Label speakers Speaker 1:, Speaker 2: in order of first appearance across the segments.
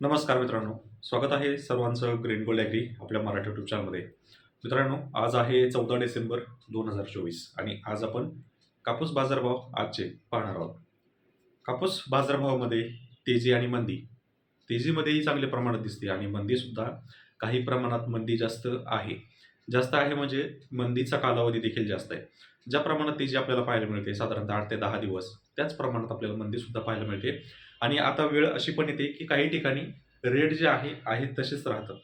Speaker 1: नमस्कार मित्रांनो. स्वागत आहे सर्वांचं ग्रीन गोल्ड ॲग्री आपल्या मराठी यूट्यूब चॅनलमध्ये मित्रांनो आज आहे चौदा डिसेंबर दोन हजार चोवीस आणि आज आपण कापूस बाजारभाव आजचे पाहणार आहोत. कापूस बाजारभावामध्ये तेजी आणि मंदी. तेजीमध्येही चांगल्या प्रमाणात दिसते आणि मंदीसुद्धा काही प्रमाणात मंदी जास्त आहे. जास्त आहे म्हणजे मंदीचा कालावधी देखील जास्त आहे. ज्या प्रमाणात ती जी आपल्याला पाहायला मिळते साधारणतः आठ ते दहा दिवस त्याच प्रमाणात आपल्याला मंदीसुद्धा पाहायला मिळते. आणि आता वेळ अशी पण येते की काही ठिकाणी रेट जे आहे आहेत तसेच राहतं.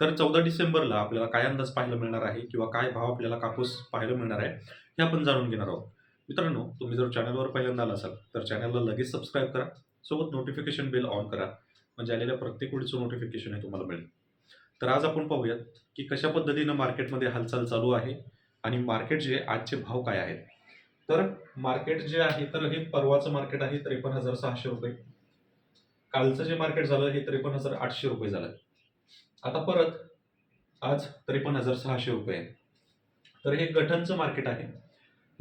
Speaker 1: तर चौदा डिसेंबरला आपल्याला काय अंदाज पाहायला मिळणार आहे किंवा काय भाव आपल्याला कापूस पाहायला मिळणार आहे हे आपण जाणून घेणार आहोत. मित्रांनो तुम्ही जर चॅनलवर पहिल्यांदा आला असाल तर चॅनलला लगेच सबस्क्राईब करा. सोबत नोटिफिकेशन बेल ऑन करा. म्हणजे आलेल्या प्रत्येक वेळीचं नोटिफिकेशन हे तुम्हाला मिळेल. तर आज आपण पाहूयात की कशा पद्धतीनं मार्केटमध्ये हालचाल चालू आहे आणि मार्केट जे आजचे भाव काय आहेत? तर मार्केट जे आहे तर हे परवाचं मार्केट आहे त्रेपन्न हजार सहाशे रुपये. कालचं जे मार्केट झालं हे त्रेपन्न हजार आठशे रुपये झालं. आता परत आज त्रेपन्न हजार सहाशे रुपये आहे. तर हे गठनचं मार्केट आहे.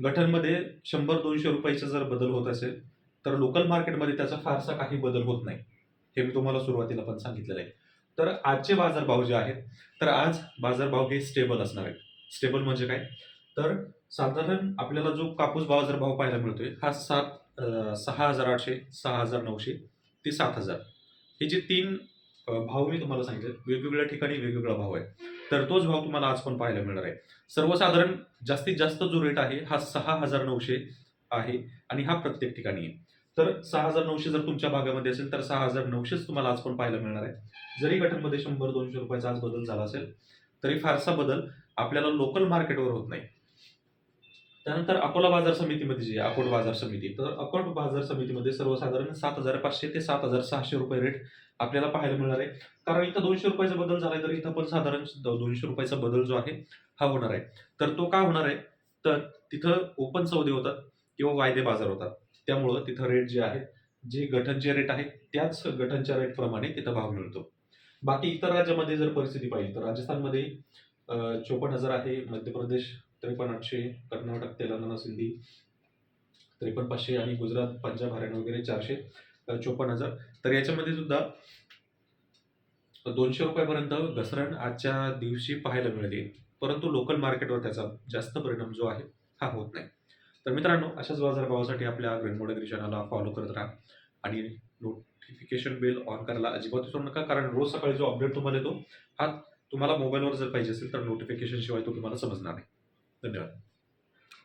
Speaker 1: गठनमध्ये शंभर दोनशे रुपयाचा जर बदल होत असेल तर लोकल मार्केटमध्ये त्याचा फारसा काही बदल होत नाही. हे मी तुम्हाला सुरुवातीला पण सांगितलेलं आहे. तर आजचे बाजारभाव जे आहेत तर आज बाजारभाव हे स्टेबल असणार आहेत. स्टेबल म्हणजे काय? तर साधारण आपल्याला जो कापूस बाजारभाव पाहायला मिळतोय हा सात सहा हजार आठशे सहा हजार नऊशे ते सात हजार. हे जे तीन भाव मी तुम्हाला सांगितले वेगवेगळ्या ठिकाणी वेगवेगळा भाव आहे. तर तोच भाव तुम्हाला आज पण पाहायला मिळणार आहे. सर्वसाधारण जास्तीत जास्त जो रेट आहे हा सहा हजार नऊशे आहे आणि हा प्रत्येक ठिकाणी आहे. तर सहा हजार नऊशे जर तुमच्या भागामध्ये असेल तर सहा हजार नऊशेच तुम्हाला आज पण पाहायला मिळणार आहे जरी गटांमध्ये शंभर दोनशे रुपयाचा आज बदल झाला असेल तरी फारसा बदल आपल्याला लोकल मार्केटवर होत नाही. त्यानंतर अकोला बाजार समितीमध्ये जी अकोट बाजार समिती तर अकोट बाजार समितीमध्ये सर्वसाधारण सात हजार पाचशे ते सात हजार सहाशे रुपये रेट आपल्याला पाहायला मिळणार आहे. कारण इथं दोनशे रुपयाचा बदल झालाय तर इथं पण साधारण दोनशे रुपयाचा बदल जो आहे हा होणार आहे. तर तो का होणार आहे? तर तिथं ओपन सौदे होतात किंवा वायदे बाजार होतात. त्यामुळं तिथं रेट जे आहेत जे गठनचे रेट आहेत त्याच गठनच्या रेटप्रमाणे तिथं भाव मिळतो. बाकी इतर राज्यामध्ये जर परिस्थिती पाहिली तर राजस्थानमध्ये चोपन्न हजार आहे मध्य प्रदेश त्रेपन्न आठशे कर्नाटक तेलंगणा सिंधी त्रेपन्न पाचशे आणि गुजरात पंजाब हरियाणा वगैरे चारशे चोपन्न हजार. तर याच्यामध्ये सुद्धा दोनशे रुपयापर्यंत घसरण आजच्या दिवशी पाहायला मिळते. परंतु लोकल मार्केटवर त्याचा जास्त परिणाम जो आहे हा होत नाही. तर मित्रांनो अशाच बाजारभावासाठी आपल्या ग्रेनमोड चॅनलला फॉलो करत राहा. आणि नोटिफिकेशन बेल ऑन करायला अजिबात विसरू नका कारण रोज सकाळी जो अपडेट तुम्हाला येतो हा तुम्हाला मोबाईलवर जर पाहिजे असेल तर नोटिफिकेशन शिवाय तो तुम्हाला समजणार नाही. धन्यवाद.